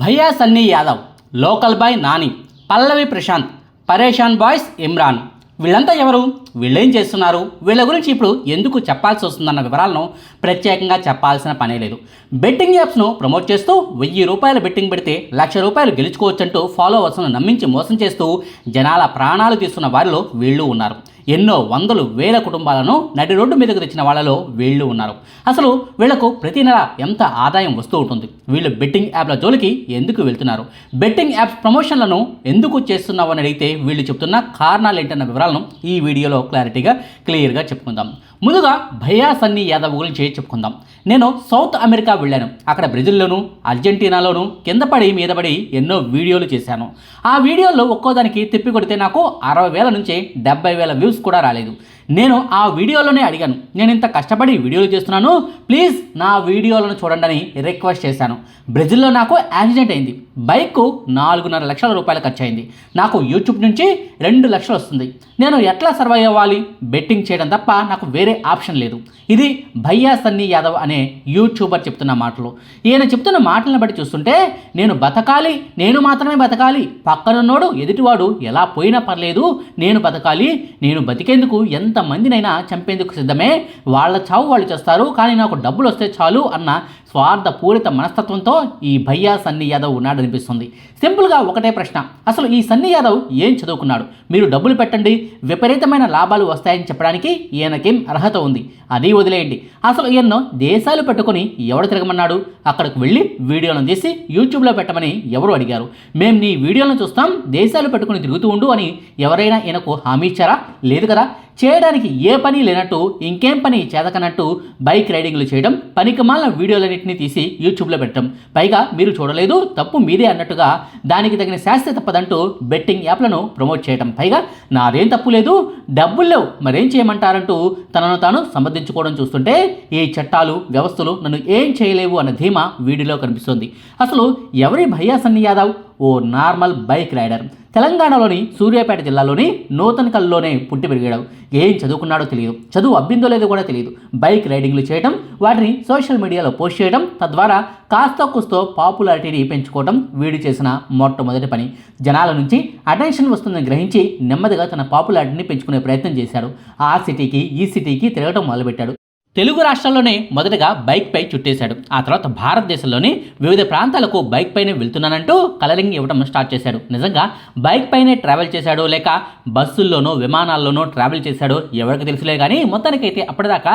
Bhayya Sunny Yadav local boy Nani Pallavi Prashanth Pareshan boys Imran. వీళ్ళంతా ఎవరు? వీళ్ళేం చేస్తున్నారు? వీళ్ళ గురించి ఇప్పుడు ఎందుకు చెప్పాల్సి వస్తుందన్న వివరాలను ప్రత్యేకంగా చెప్పాల్సిన పనే లేదు. బెట్టింగ్ యాప్స్ను ప్రమోట్ చేస్తూ వెయ్యి రూపాయల బెట్టింగ్ పెడితే లక్ష రూపాయలు గెలుచుకోవచ్చంటూ ఫాలోవర్స్ను నమ్మించి మోసం చేస్తూ జనాల ప్రాణాలు తీస్తున్న వారిలో వీళ్ళు ఉన్నారు. ఎన్నో వందలు వేల కుటుంబాలను నడి రోడ్డు మీదకు తెచ్చిన వాళ్ళలో వీళ్ళు ఉన్నారు. అసలు వీళ్ళకు ప్రతి నెల ఎంత ఆదాయం వస్తూ ఉంటుంది? వీళ్ళు బెట్టింగ్ యాప్ల జోలికి ఎందుకు వెళ్తున్నారు? బెట్టింగ్ యాప్స్ ప్రమోషన్లను ఎందుకు చేస్తున్నావు అని అడిగితే వీళ్ళు చెప్తున్న కారణాలు ఏంటన్న వివరాలను ఈ వీడియోలో క్లారిటీగా క్లియర్గా చెప్పుకుందాం. ముందుగా భయ్యా సన్నీ యాదవ్ గురించి చెప్పుకుందాం. నేను సౌత్ అమెరికా వెళ్ళాను. అక్కడ బ్రెజిల్లోను అర్జెంటీనాలోను కింద పడి మీద పడి ఎన్నో వీడియోలు చేశాను. ఆ వీడియోల్లో ఒక్కోదానికి తిప్పి కొడితే నాకు అరవై వేల నుంచి డెబ్బై వేల వ్యూస్ కూడా రాలేదు. నేను ఆ వీడియోలోనే అడిగాను. నేను ఇంత కష్టపడి వీడియోలు చేస్తున్నాను. ప్లీజ్ నా వీడియోలను చూడండి అని రిక్వెస్ట్ చేశాను. బ్రెజిల్లో నాకు యాక్సిడెంట్ అయింది. బైక్ నాలుగున్నర లక్షల రూపాయలు ఖర్చు అయింది నాకు యూట్యూబ్ నుంచి రెండు లక్షలు వస్తుంది. నేను ఎట్లా సర్వైవ్ అవ్వాలి? బెట్టింగ్ చేయడం తప్ప నాకు వేరే ఆప్షన్ లేదు. ఇది భయ్యా సన్నీ యాదవ్ అనే యూట్యూబర్ చెప్తున్న మాటలు. ఈయన చెప్తున్న మాటలను బట్టి చూస్తుంటే నేను బతకాలి నేను మాత్రమే బతకాలి. పక్కనున్నోడు ఎదుటివాడు ఎలా పోయినా పర్లేదు నేను బతకాలి నేను బతికేందుకు ఎంత ఎంతమందినైనా చంపేందుకు సిద్ధమే? వాళ్ళ చావు వాళ్ళు చేస్తారు కానీ నాకు డబ్బులు వస్తే చాలు అన్న స్వార్థపూరిత మనస్తత్వంతో ఈ భయ్యా సన్నీ యాదవ్ ఉన్నాడనిపిస్తుంది. సింపుల్గా ఒకటే ప్రశ్న. అసలు ఈ సన్నీ యాదవ్ ఏం చదువుకున్నాడు? మీరు డబ్బులు పెట్టండి విపరీతమైన లాభాలు వస్తాయని చెప్పడానికి ఈయనకేం అర్హత ఉంది? అది వదిలేయండి. అసలు ఈయన్ను దేశాలు పెట్టుకొని ఎవడు తిరగమన్నాడు? అక్కడికి వెళ్ళి వీడియోలను తీసి యూట్యూబ్లో పెట్టమని ఎవరు అడిగారు. మేము నీ వీడియోలను చూస్తాం దేశాలు పెట్టుకుని తిరుగుతూ ఉండు అని ఎవరైనా ఈయనకు హామీ ఇచ్చారా? లేదు కదా? చేయడానికి ఏ పని లేనట్టు ఇంకేం పని చేతకనట్టు బైక్ రైడింగ్లు చేయడం పనికిమాలిన వీడియోలన్నింటినీ తీసి యూట్యూబ్లో పెట్టడం. పైగా మీరు చూడలేదు తప్పు మీదే అన్నట్టుగా దానికి తగిన శాస్త్ర తప్పదంటూ బెట్టింగ్ యాప్లను ప్రమోట్ చేయడం పైగా నాదేం తప్పు లేదు డబ్బులు లేవు మరేం చేయమంటారంటూ తనను తాను సమర్థించుకోవడం చూస్తుంటే ఈ చట్టాలు వ్యవస్థలు నన్ను ఏం చేయలేవు అన్న ధీమా వీడియోలో కనిపిస్తుంది. అసలు ఎవరి భయ్యా సన్ని యాదవ్? ఓ నార్మల్ బైక్ రైడర్. తెలంగాణలోని సూర్యాపేట జిల్లాలోని నూతనకల్లోనే పుట్టి పెరిగాడు. ఏం చదువుకున్నాడో తెలియదు. చదువు అబ్బిందో లేదో కూడా తెలియదు. బైక్ రైడింగ్లు చేయడం వాటిని సోషల్ మీడియాలో పోస్ట్ చేయడం తద్వారా కాస్త కుస్తో పాపులారిటీని పెంచుకోవడం వీడు చేసిన మొట్టమొదటి పని. జనాల నుంచి అటెన్షన్ వస్తుందని గ్రహించి నెమ్మదిగా తన పాపులారిటీని పెంచుకునే ప్రయత్నం చేశాడు. ఆ సిటీకి ఈ సిటీకి తిరగడం మొదలుపెట్టాడు. తెలుగు రాష్ట్రాల్లోనే మొదటగా బైక్పై చుట్టేశాడు. ఆ తర్వాత భారతదేశంలోని వివిధ ప్రాంతాలకు బైక్ పైనే వెళ్తున్నానంటూ కలరింగ్ ఇవ్వడం స్టార్ట్ చేశాడు. నిజంగా బైక్ పైనే ట్రావెల్ చేశాడో లేక బస్సుల్లోనో విమానాల్లోనో ట్రావెల్ చేశాడో ఎవరికి తెలుసులే కానీ మొత్తానికైతే అప్పటిదాకా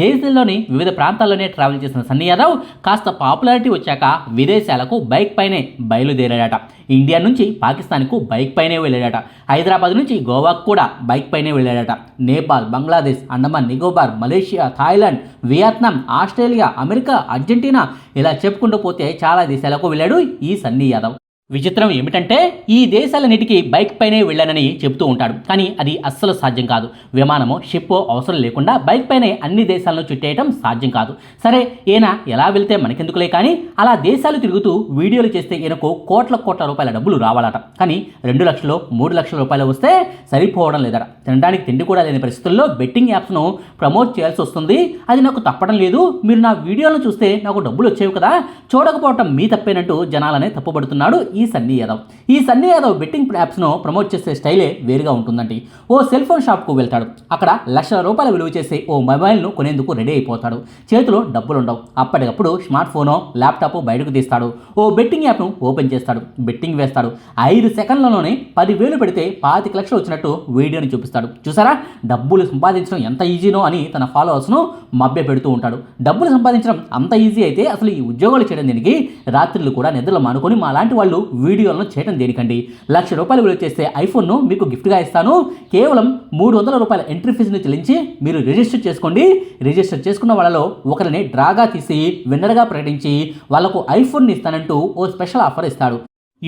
దేశంలోని వివిధ ప్రాంతాల్లోనే ట్రావెల్ చేసిన సన్నీ యాదవ్ కాస్త పాపులారిటీ వచ్చాక విదేశాలకు బైక్ పైనే బయలుదేరాడట. ఇండియా నుంచి పాకిస్తాన్కు బైక్ పైనే వెళ్ళాడట. హైదరాబాద్ నుంచి గోవాకు కూడా బైక్ పైనే వెళ్ళాడట. Nepal Bangladesh Andaman Nicobar Malaysia Thailand Vietnam Australia America Argentina ఇలా చెప్పుకుంటూ పోతే చాలా దేశాలకు వెళ్ళాడు ఈ సన్నీ యాదవ్. విచిత్రం ఏమిటంటే ఈ దేశాలన్నిటికీ బైక్ పైనే వెళ్ళానని చెబుతూ ఉంటాడు. కానీ అది అస్సలు సాధ్యం కాదు. విమానమో షిప్పో అవసరం లేకుండా బైక్ పైనే అన్ని దేశాలను చుట్టేయటం సాధ్యం కాదు. సరే ఈయన ఎలా వెళ్తే మనకెందుకులే? కానీ అలా దేశాలు తిరుగుతూ వీడియోలు చేస్తే ఈయనకు కోట్ల కోట్ల రూపాయల డబ్బులు రావాలట. కానీ రెండు లక్షలు మూడు లక్షల రూపాయలు వస్తే సరిపోవడం లేదట. తినడానికి తిండి కూడా లేని పరిస్థితుల్లో బెట్టింగ్ యాప్స్ను ప్రమోట్ చేయాల్సి వస్తుంది. అది నాకు తప్పడం లేదు. మీరు నా వీడియోలను చూస్తే నాకు డబ్బులు వచ్చేవి కదా. చూడకపోవటం మీ తప్పేనట్టు జనాలనే తప్పుపడుతున్నాడు ఈ ఈ సన్నీ యాదవ్. ఈ సన్నీ యాదవ్ బెట్టింగ్ యాప్స్ను ప్రమోట్ చేసే స్టైలే వేరుగా ఉంటుందండి. ఓ సెల్ ఫోన్ షాప్కు వెళ్తాడు. అక్కడ లక్షల రూపాయల విలువ చేసే ఓ మొబైల్ను కొనేందుకు రెడీ అయిపోతాడు. చేతిలో డబ్బులుండవు. అప్పటికప్పుడు స్మార్ట్ ఫోనో ల్యాప్టాప్ బయటకు తీస్తాడు. ఓ బెట్టింగ్ యాప్ను ఓపెన్ చేస్తాడు. బెట్టింగ్ వేస్తాడు. ఐదు సెకండ్లలోనే పదివేలు పెడితే పాతిక లక్షలు వచ్చినట్టు వీడియోని చూపిస్తాడు. చూసారా? డబ్బులు సంపాదించడం ఎంత ఈజీనో అని తన ఫాలోవర్స్ను మభ్య పెడుతూ ఉంటాడు. డబ్బులు సంపాదించడం అంత ఈజీ అయితే అసలు ఈ ఉద్యోగాలు చేయడం దీనికి రాత్రులు కూడా నిద్రలు మానుకొని మా లాంటి వాళ్ళు వీడియోలను చేయడం దేనికండి? లక్ష రూపాయలు విలువ చేస్తే ఐఫోన్ను మీకు గిఫ్ట్గా ఇస్తాను. కేవలం మూడు వందల రూపాయల ఎంట్రీ ఫీజుని చెల్లించి మీరు రిజిస్టర్ చేసుకోండి. రిజిస్టర్ చేసుకున్న వాళ్ళలో ఒకరిని డ్రాగా తీసి విన్నర్గా ప్రకటించి వాళ్ళకు ఐఫోన్ని ఇస్తానంటూ ఓ స్పెషల్ ఆఫర్ ఇస్తాడు.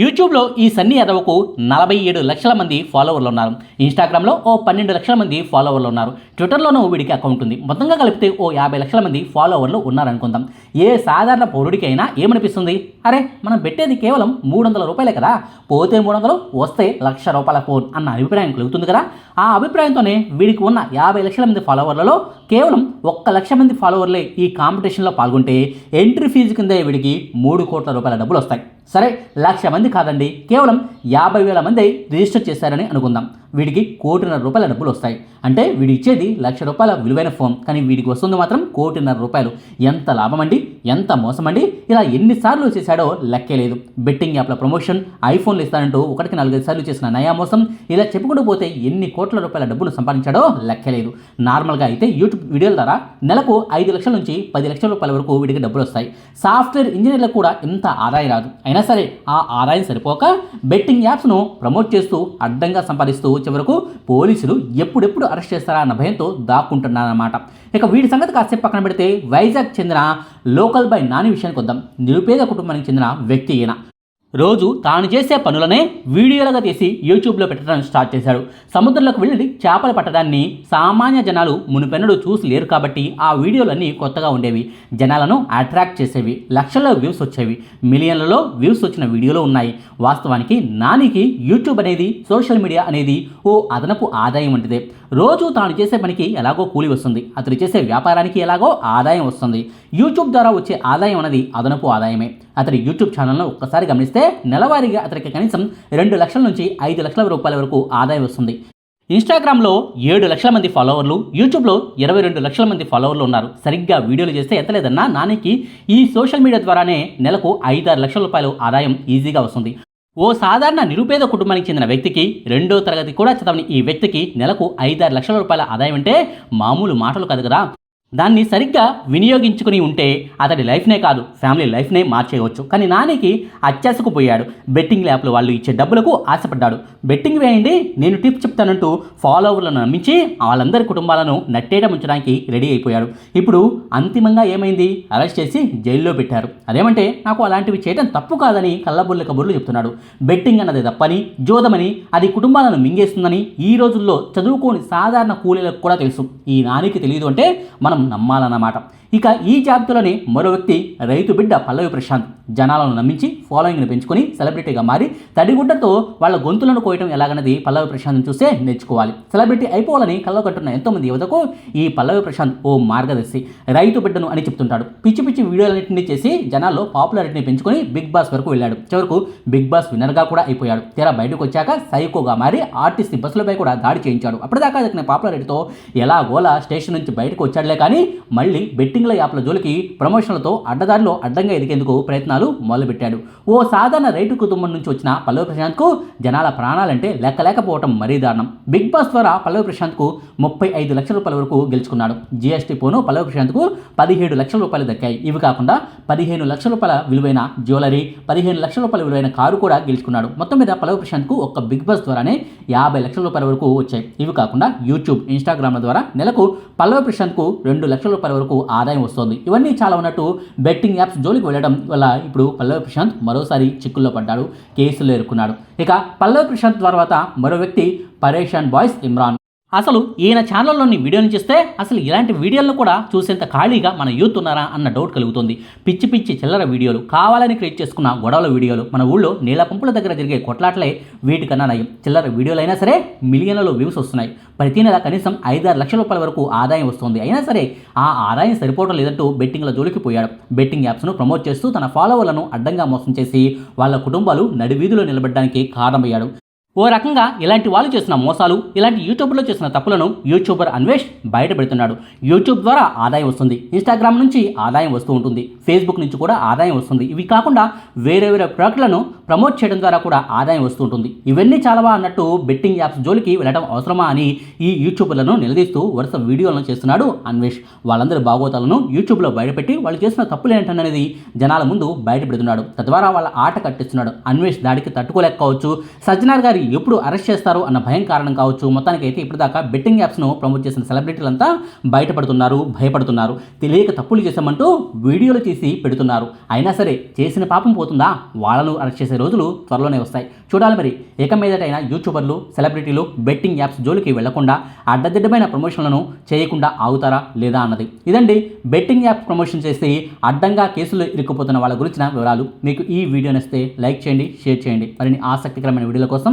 యూట్యూబ్లో ఈ సన్నీ యాదవ్కు నలభై ఏడు లక్షల మంది ఫాలోవర్లు ఉన్నారు. ఇన్స్టాగ్రామ్లో ఓ పన్నెండు లక్షల మంది ఫాలోవర్లు ఉన్నారు. ట్విట్టర్లోనూ వీడికి అకౌంట్ ఉంది. మొత్తంగా కలిపితే ఓ యాభై లక్షల మంది ఫాలోవర్లు ఉన్నారనుకుందాం. ఏ సాధారణ పౌరుడికి అయినా ఏమనిపిస్తుంది? అరే మనం పెట్టేది కేవలం మూడు వందల రూపాయలే కదా. పోతే మూడు వందలు వస్తే లక్ష రూపాయల ఫోన్ అన్న అభిప్రాయం కలుగుతుంది కదా. ఆ అభిప్రాయంతోనే వీడికి ఉన్న యాభై లక్షల మంది ఫాలోవర్లలో కేవలం ఒక్క లక్ష మంది ఫాలోవర్లే ఈ కాంపిటీషన్లో పాల్గొంటే ఎంట్రీ ఫీజు కింద వీడికి మూడు కోట్ల రూపాయల డబ్బులు వస్తాయి. సరే లక్ష మంది కాదండి. కేవలం యాభై వేల మంది రిజిస్టర్ చేశారని అనుకుందాం. వీడికి కోటిన్నర రూపాయల డబ్బులు వస్తాయి. అంటే వీడు ఇచ్చేది లక్ష రూపాయల విలువైన ఫోన్. కానీ వీడికి వస్తుంది మాత్రం కోటిన్నర రూపాయలు. ఎంత లాభం అండి ఎంత మోసం అండి ఇలా ఎన్నిసార్లు చేశాడో లెక్కే లేదు. బెట్టింగ్ యాప్ల ప్రమోషన్ ఐఫోన్లు ఇస్తానంటూ ఒకటికి నాలుగైదు సార్లు చేసిన నయా మోసం ఇలా చెప్పుకుంటూ పోతే ఎన్ని కోట్ల రూపాయల డబ్బులు సంపాదించాడో లెక్కలేదు నార్మల్గా అయితే యూట్యూబ్ వీడియోల ద్వారా నెలకు ఐదు లక్షల నుంచి పది లక్షల రూపాయల వరకు వీడికి డబ్బులు వస్తాయి. సాఫ్ట్వేర్ ఇంజనీర్లకు కూడా ఇంత ఆదాయం రాదు. అయినా సరే ఆ ఆదాయం సరిపోక బెట్టింగ్ యాప్స్ను ప్రమోట్ చేస్తూ అడ్డంగా సంపాదిస్తూ చివరకు పోలీసులు ఎప్పుడెప్పుడు అరెస్ట్ చేస్తారా అన్న భయంతో దాక్కుంటున్నారన్నమాట. ఇక వీడి సంగతి కాసేపు పక్కన పెడితే వైజాగ్ చెందిన లోకల్ బై నాని విషయానికి వద్దాం. నిరుపేద కుటుంబానికి చెందిన వ్యక్తి ఈయన. రోజు తాను చేసే పనులనే వీడియోలుగా తీసి యూట్యూబ్లో పెట్టడం స్టార్ట్ చేశాడు. సముద్రంలోకి వెళ్ళి చేపలు పట్టడాన్ని సామాన్య జనాలు మునుపెన్నడు చూసి లేరు కాబట్టి ఆ వీడియోలన్నీ కొత్తగా ఉండేవి. జనాలను అట్రాక్ట్ చేసేవి. లక్షల్లో వ్యూస్ వచ్చేవి. మిలియన్లలో వ్యూస్ వచ్చిన వీడియోలు ఉన్నాయి. వాస్తవానికి నానికి యూట్యూబ్ అనేది సోషల్ మీడియా అనేది ఓ అదనపు ఆదాయం వంటిదే. రోజు తాను చేసే పనికి ఎలాగో కూలి వస్తుంది. అతను చేసే వ్యాపారానికి ఎలాగో ఆదాయం వస్తుంది. యూట్యూబ్ ద్వారా వచ్చే ఆదాయం అనేది అదనపు ఆదాయమే. అతని యూట్యూబ్ ఛానల్ను ఒక్కసారి గమనిస్తే నెలవారీగా అతనికి కనీసం రెండు లక్షల నుంచి ఐదు లక్షల రూపాయల వరకు ఆదాయం వస్తుంది. ఇన్స్టాగ్రామ్లో ఏడు లక్షల మంది ఫాలోవర్లు యూట్యూబ్లో ఇరవై రెండు లక్షల మంది ఫాలోవర్లు ఉన్నారు. సరిగ్గా వీడియోలు చేస్తే ఎత్తలేదన్నా నానికి ఈ సోషల్ మీడియా ద్వారానే నెలకు ఐదారు లక్షల రూపాయలు ఆదాయం ఈజీగా వస్తుంది. ఓ సాధారణ నిరుపేద కుటుంబానికి చెందిన వ్యక్తికి రెండో తరగతి కూడా చదవని ఈ వ్యక్తికి నెలకు ఐదారు లక్షల రూపాయల ఆదాయం అంటే మామూలు మాటలు కాదు కదా. దాన్ని సరిగ్గా వినియోగించుకుని ఉంటే అతడి లైఫ్నే కాదు ఫ్యామిలీ లైఫ్నే మార్చేయవచ్చు. కానీ నానికి అత్యాశకు పోయాడు. బెట్టింగ్ యాప్లు వాళ్ళు ఇచ్చే డబ్బులకు ఆశపడ్డాడు. బెట్టింగ్ వేయండి నేను టిప్స్ చెప్తానంటూ ఫాలోవర్లను నమ్మించి వాళ్ళందరి కుటుంబాలను నట్టేట ఉంచడానికి రెడీ అయిపోయాడు. ఇప్పుడు అంతిమంగా ఏమైంది? అరెస్ట్ చేసి జైల్లో పెట్టారు. అదేమంటే నాకు అలాంటివి చేయడం తప్పు కాదని కళ్ళబుర్ల కబుర్లు చెప్తున్నాడు. బెట్టింగ్ అన్నది తప్పని జోదమని అది కుటుంబాలను మింగేస్తుందని ఈ రోజుల్లో చదువుకోని సాధారణ కూలీలకు కూడా తెలుసు. ఈ నానికి తెలియదు అంటే మనం నమ్మాలన్నమాట. ఇక ఈ జాబితాలోనే మరో వ్యక్తి రైతు బిడ్డ పల్లవి ప్రశాంత్. జనాలను నమ్మించి ఫాలోయింగ్ని పెంచుకొని సెలబ్రిటీగా మారి తడిగుడ్డతో వాళ్ళ గొంతులను కోయటం ఎలాగన్నది పల్లవి ప్రశాంత్ని చూస్తే నేర్చుకోవాలి. సెలబ్రిటీ అయిపోవాలని కళ్ళగట్టున్న ఎంతోమంది యువతకు ఈ పల్లవి ప్రశాంత్ ఓ మార్గదర్శి. రైతు బిడ్డను అని చెప్తుంటాడు. పిచ్చి పిచ్చి వీడియోలన్నింటినీ చేసి జనాల్లో పాపులారిటీని పెంచుకొని బిగ్ బాస్ వరకు వెళ్ళాడు. చివరకు బిగ్ బాస్ విన్నర్గా కూడా అయిపోయాడు. తీరా బయటకు వచ్చాక సైకోగా మారి ఆర్టిస్ట్ బస్సులపై కూడా దాడి చేయించాడు. అప్పటిదాకా దక్కిన పాపులారిటీతో ఎలాగోలా స్టేషన్ నుంచి బయటకు వచ్చాడులే కానీ మళ్ళీ బెట్టింగ్ల యాప్ల జోలికి ప్రమోషన్లతో అడ్డదారిలో అడ్డంగా ఎదిగేందుకు ప్రయత్నాలు మొదలుపెట్టాడు. ఓ సాధారణ రైతు కుటుంబం నుంచి వచ్చిన పల్లవి ప్రశాంత్కు జనాల ప్రాణాలంటే లెక్కలేకపోవటం మరీ దారుణం. బిగ్ బాస్ ద్వారా పల్లవి ప్రశాంత్కు ముప్పై ఐదు లక్షల రూపాయల వరకు గెలుచుకున్నాడు. జీఎస్టీ పోను పల్లవి ప్రశాంత్కు పదిహేడు లక్షల రూపాయలు దక్కాయి. ఇవి కాకుండా పదిహేను లక్షల రూపాయల విలువైన జ్యువెలరీ పదిహేను లక్షల రూపాయల విలువైన కారు కూడా గెలుచుకున్నాడు. మొత్తం మీద పల్లవి ప్రశాంత్కు ఒక్క బిగ్ బాస్ ద్వారానే యాభై లక్షల రూపాయల వరకు వచ్చాయి. ఇవి కాకుండా యూట్యూబ్ ఇన్స్టాగ్రామ్ల ద్వారా నెలకు పల్లవి ప్రశాంత్కు రెండు లక్షల రూపాయల వరకు ఆదాయం వస్తుంది. ఇవన్నీ చాలా ఉన్నట్టు బెట్టింగ్ యాప్స్ జోలికి వెళ్ళడం వల్ల ఇప్పుడు పల్లవి ప్రశాంత్ మరోసారి చిక్కుల్లో పడ్డాడు కేసులో ఎరుక్కున్నాడు ఇక పల్లవి ప్రశాంత్ తర్వాత మరో వ్యక్తి పరేషాన్ బాయ్స్ ఇమ్రాన్. అసలు ఈయన ఛానల్లోని వీడియోని చూస్తే అసలు ఇలాంటి వీడియోలను కూడా చూసేంత ఖాళీగా మన యూత్ ఉన్నారా అన్న డౌట్ కలుగుతుంది. పిచ్చి పిచ్చి చిల్లర వీడియోలు కావాలని క్రియేట్ చేసుకున్న గొడవల వీడియోలు మన ఊళ్ళో నీళ్ళ పంపుల దగ్గర జరిగే కొట్లాట్లే వీటికన్నా నయం. చిల్లర వీడియోలు అయినా సరే మిలియన్లలో వ్యూస్ వస్తున్నాయి. ప్రతి నెల కనీసం ఐదారు లక్షల రూపాయల వరకు ఆదాయం వస్తుంది. అయినా సరే ఆ ఆదాయం సరిపోవడం లేదంటూ బెట్టింగ్ల జోలికి పోయాడు. బెట్టింగ్ యాప్స్ను ప్రమోట్ చేస్తూ తన ఫాలోవర్లను అడ్డంగా మోసం చేసి వాళ్ళ కుటుంబాలు నడివీధిలో నిలబడడానికి కారణమయ్యాడు. ఓ రకంగా ఇలాంటి వాళ్ళు చేసిన మోసాలు ఇలాంటి యూట్యూబ్లో చేసిన తప్పులను యూట్యూబర్ అన్వేష్ బయటపెడుతున్నాడు. యూట్యూబ్ ద్వారా ఆదాయం వస్తుంది. ఇన్స్టాగ్రామ్ నుంచి ఆదాయం వస్తూ ఉంటుంది. ఫేస్బుక్ నుంచి కూడా ఆదాయం వస్తుంది. ఇవి కాకుండా వేరే వేరే ప్రోడక్ట్లను ప్రమోట్ చేయడం ద్వారా కూడా ఆదాయం వస్తూ ఉంటుంది. ఇవన్నీ చాలావా అన్నట్టు బెట్టింగ్ యాప్స్ జోలికి వెళ్ళడం అవసరమా అని ఈ యూట్యూబర్లను నిలదీస్తూ వరుస వీడియోలను చేస్తున్నాడు అన్వేష్. వాళ్ళందరి బాగోతాలను యూట్యూబ్లో బయటపెట్టి వాళ్ళు చేసిన తప్పులు ఏంటనేది జనాల ముందు బయటపెడుతున్నాడు. తద్వారా వాళ్ళ ఆట కట్టిస్తున్నాడు. అన్వేష్ దాడికి తట్టుకోలేకపోవచ్చు. సజ్జనార్ గారి ఎప్పుడు అరెస్ట్ చేస్తారు అన్న భయం కారణం కావచ్చు. మొత్తానికి అయితే ఇప్పటిదాకా బెట్టింగ్ యాప్స్ను ప్రమోట్ చేసిన సెలబ్రిటీలంతా బయటపడుతున్నారు భయపడుతున్నారు. తెలియక తప్పులు చేశామంటూ వీడియోలు తీసి పెడుతున్నారు. అయినా సరే చేసిన పాపం పోతుందా? వాళ్ళను అరెస్ట్ చేసే రోజులు త్వరలోనే వస్తాయి. చూడాలి మరి. ఏక మీదటైన యూట్యూబర్లు సెలబ్రిటీలు బెట్టింగ్ యాప్స్ జోలికి వెళ్ళకుండా అడ్డదిడ్డమైన ప్రమోషన్లను చేయకుండా ఆగుతారా లేదా అన్నది. ఇదండి బెట్టింగ్ యాప్ ప్రమోషన్ చేసి అడ్డంగా కేసులు ఇరుక్కుపోతున్న వాళ్ళ గురించిన వివరాలు. మీకు ఈ వీడియో నచ్చితే లైక్ చేయండి షేర్ చేయండి. మరిన్ని ఆసక్తికరమైన వీడియోల కోసం